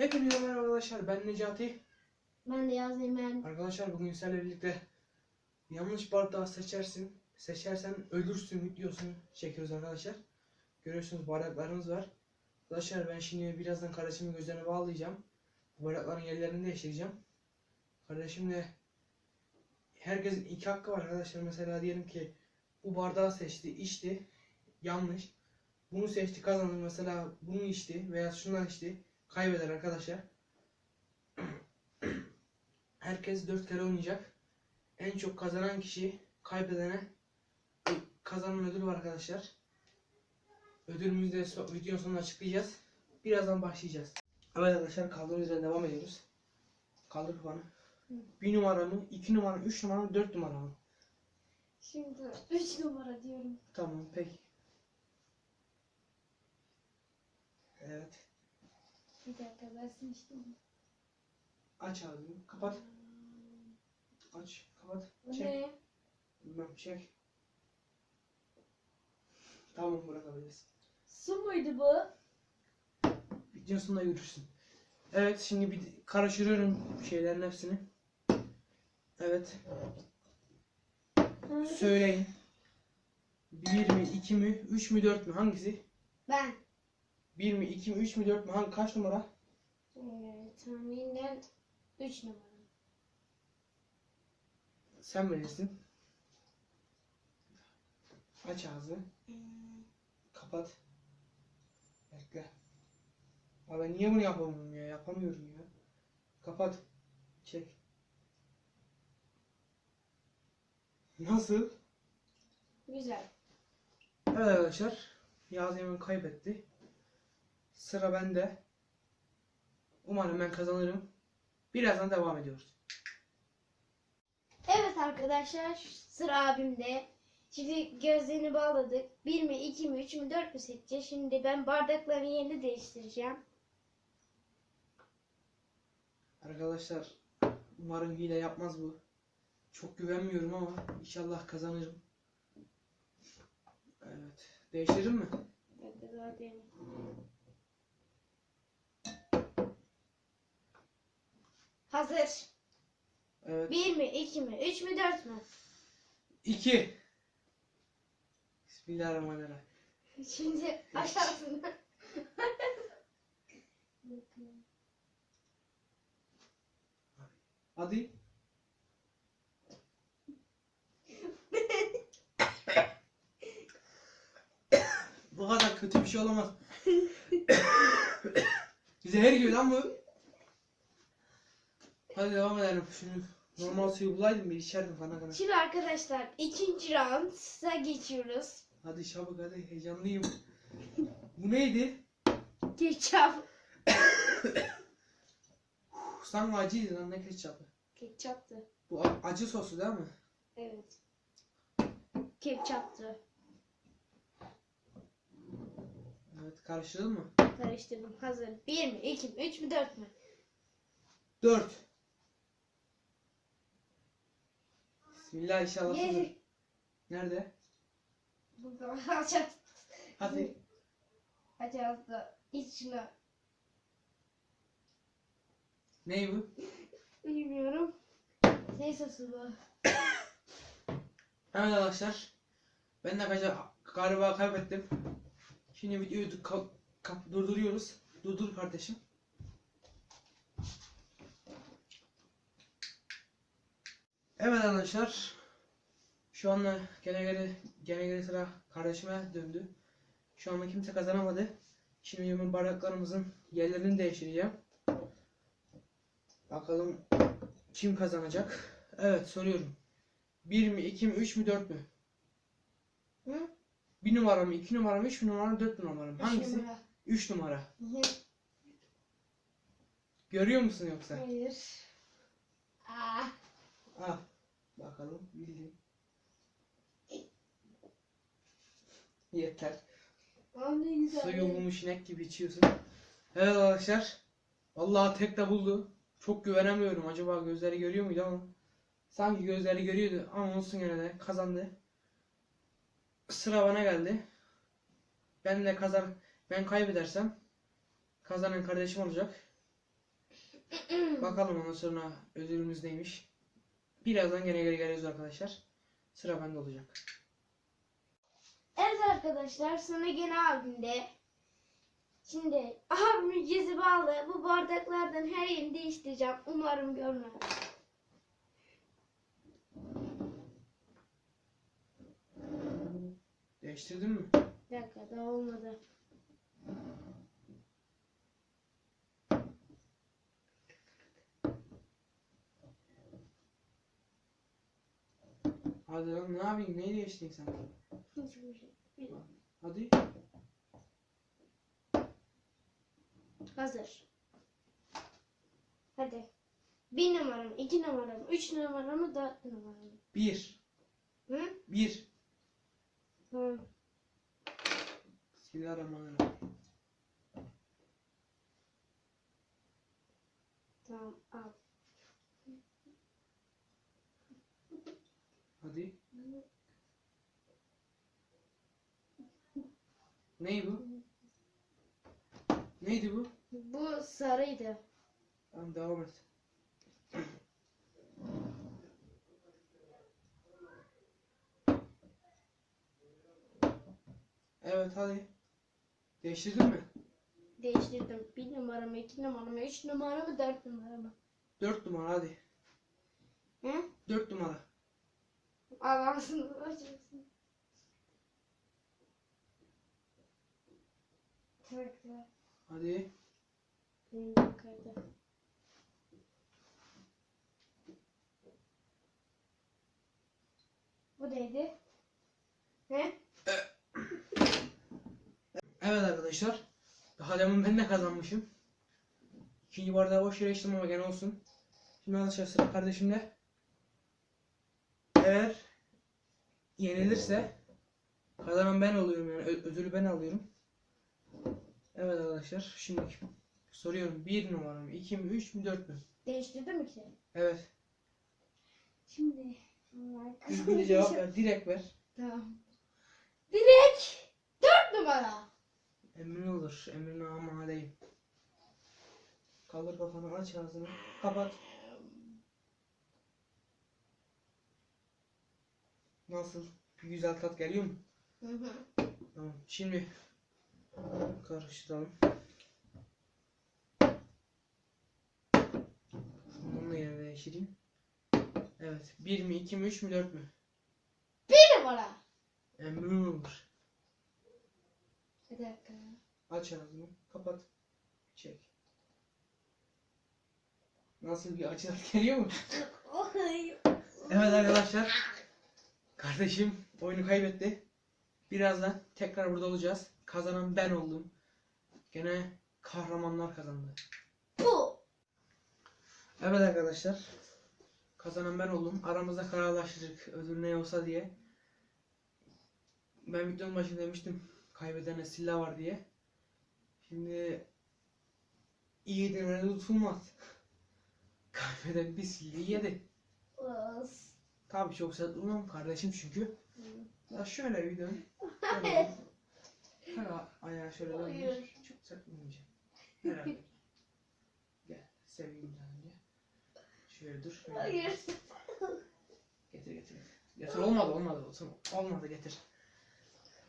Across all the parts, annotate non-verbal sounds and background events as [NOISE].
Hepinize merhaba arkadaşlar. Ben Necati. Ben de Yaz Eymen. Arkadaşlar bugün sizlerle birlikte yanlış bardağı seçersin. Seçersen ölürsün videosunu çekiyoruz arkadaşlar. Görüyorsunuz bardaklarımız var. Arkadaşlar ben şimdi birazdan kardeşimin gözlerine bağlayacağım. Bu bardakların yerlerini değiştireceğim. Kardeşim de herkesin iki hakkı var arkadaşlar. Mesela diyelim ki bu bardağı seçti, içti. Yanlış. Bunu seçti kazandı. Mesela bunu içti veya şundan içti. Kaybeder arkadaşlar. [CLEARS THROAT] Herkes dört kere oynayacak. En çok kazanan kişi kaybedene kazanan ödül var arkadaşlar. Ödülümüzü de so- videonun sonunda açıklayacağız. Birazdan başlayacağız. Evet arkadaşlar kaldığımız yerden devam ediyoruz. Kaldır kafanı. Bir numara mı, iki numara mı, üç numara mı, dört numara mı? Şimdi 3 numara diyorum. Tamam peki. Evet. Bir dakika ben seçtim. Aç ağzını. Kapat. Aç. Kapat. Bu Çek. ne? Bilmem çek. Tamam bırakabiliriz. Su muydu bu? Videonun sonunda görürsün. Evet şimdi bir karıştırıyorum şeylerin hepsini. Evet söyleyin. 1 mi 2 mi 3 mü 4 mü hangisi? Ben. 1 mi 2 mi 3 mü 4 mü hangi kaç numara? Ee, tahminen 3 numara. Sen bilirsin. Aç ağzını. Kapat. Bekle. Abi ben niye bunu yapamıyorum ya? Yapamıyorum ya. Kapat. Çek. Nasıl? Güzel. Evet arkadaşlar. Emin kaybetti. Sıra bende. Umarım ben kazanırım. Birazdan devam ediyoruz. Evet arkadaşlar sıra abimde. Şimdi gözlerini bağladık. 1 mi 2 mi 3 mü 4 mü seçeceğiz. Şimdi ben bardakların yerini değiştireceğim. Arkadaşlar umarım hile yapmaz bu. Çok güvenmiyorum ama inşallah kazanırım. Evet. Değiştirir mi? Bekle daha değil. Hazır. Evet. 1 mi 2 mi 3 mü 4 mü? 2. Bismillahirrahmanirrahim. Şimdi aşağısına. Hadi. Bu kadar kötü bir şey olamaz. Zehir gibi lan bu. Hadi devam edelim. Şunu normal suyu bulaydım bir içerdim falan kadar. Şimdi arkadaşlar ikinci round'a geçiyoruz. Hadi çabuk hadi heyecanlıyım. Bu neydi? Ketçap. Sanki acıydı lan ne ketçapı. Ketçaptı. Bu a- acı sosu değil mi? Evet. Ketçaptı. Evet karıştırdın mı? Karıştırdım. Hazır. 1 mi 2 mi 3 mü 4 mü? 4. Bismillah inşallah sudur. Ye. Nerede? Burada [LAUGHS] açacağız. Hadi. Açacağız da içine. Ney bu? Bilmiyorum. Ne sosu bu? [COUGHS] Evet arkadaşlar. Ben de kaça galiba kaybettim. Şimdi videoyu ka- kap- durduruyoruz. Durdur kardeşim. Evet arkadaşlar. Şu anda gene gene gene gene sıra kardeşime döndü. Şu anda kimse kazanamadı. Şimdi yemin bardaklarımızın yerlerini değiştireceğim. Bakalım kim kazanacak? Evet soruyorum. 1 mi, 2 mi, 3 mü, 4 mü? Hı? 1 numara mı, 2 numara mı, 3 numara mı, 4 numara mı? Hangisi? numara. 3 numara. Görüyor musun yoksa? Hayır. Aa, Ah. Bakalım bildim. Yeter. aa ne güzel. Suyu bulmuş inek gibi içiyorsun. Evet arkadaşlar. Vallahi tek de buldu. Çok güvenemiyorum. Acaba gözleri görüyor muydu ama. Sanki gözleri görüyordu ama olsun gene de kazandı. Sıra bana geldi. Ben de kazan ben kaybedersem kazanan kardeşim olacak. [CLEARS THROAT] Bakalım ondan sonra ödülümüz neymiş. Birazdan gene geri geliyoruz arkadaşlar. Sıra bende olacak. Evet arkadaşlar sonra gene abimde. Şimdi abimin yüzü bağlı. Bu bardaklardan her yerini değiştireceğim. Umarım görmez. Değiştirdin mi? Bir dakika daha olmadı. Hadi lan ne yapayım? Neyi değiştirdin sen? Hiçbir şey. Hadi. Hazır. Hadi. Bir numaram, iki numaram, üç numaram, dört numaram. Bir. Hı? Bir. Hı. Bismillahirrahmanirrahim. Tamam al. Hadi. Ney bu? Neydi bu? Bu sarıydı. Tamam devam et. Evet hadi. Değiştirdin mi? Değiştirdim. Bir numaramı, iki numaramı, üç numaramı, dört numaramı. Dört numara hadi. Hı? Dört numara. Al ağzını Hadi. Benim yukarıda. Bu neydi? Ne? [COUGHS] Evet arkadaşlar. Daha demin ben de kazanmışım. İkinci bardağı boş yere içtim ama gene olsun. Şimdi arkadaşlar sıra kardeşimde. Eğer yenilirse kazanan ben oluyorum yani ödülü ben alıyorum. Evet arkadaşlar şimdi soruyorum. Bir numara mı? iki mi? Üç mü? Dört mü? Değiştirdim ki. Evet. Şimdi. Düzgün cevap ver. Direkt ver. Tamam. Direkt dört numara. Emrin olur. Emrine amadeyim. Kaldır kafanı aç ağzını. Kapat. Nasıl? Bir güzel tat geliyor mu? Hı hı. Tamam. Şimdi karıştıralım. Bununla yerine değiştireyim. Evet. Bir mi, iki mi, üç mü, dört mü? Bir numara. Emrin olur. Bir dakika. Aç ağzını. Kapat. Çek. Nasıl bir acı tat geliyor mu? [LAUGHS] Evet arkadaşlar. Kardeşim oyunu kaybetti. Birazdan tekrar burada olacağız. Kazanan ben oldum. Gene kahramanlar kazandı. Bu. Evet arkadaşlar. Kazanan ben oldum. Aramızda kararlaştırdık ödül ne olsa diye. Ben videonun başında demiştim kaybedene silah var diye. Şimdi iyi demene tutulmaz. [LAUGHS] Kaybeden bir silahı yedi. Tabii çok sert durmam kardeşim çünkü. Ya şöyle bir dön. [LAUGHS] Şöyle ayağı şöyle dön. Hayır. Çok sert vurmayacağım. Herhalde. Gel seveyim daha önce. Şöyle dur. Şöyle. Hayır. Getir getir. Getir olmadı olmadı olsun. Olmadı getir.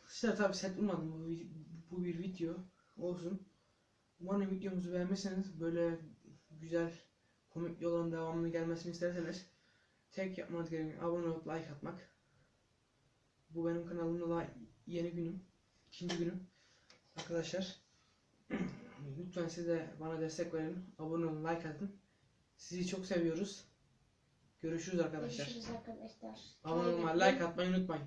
İşte tabii set ummadım bu, bu bir video olsun. Umarım videomuzu beğenmişseniz böyle güzel komik videoların devamını gelmesini isterseniz tek yapmanız gereken abone olup like atmak. Bu benim kanalımda daha yeni günüm. İkinci günüm. Arkadaşlar lütfen siz de bana destek verin. Abone olun, like atın. Sizi çok seviyoruz. Görüşürüz arkadaşlar. Görüşürüz arkadaşlar. Abone olmayı, like atmayı unutmayın.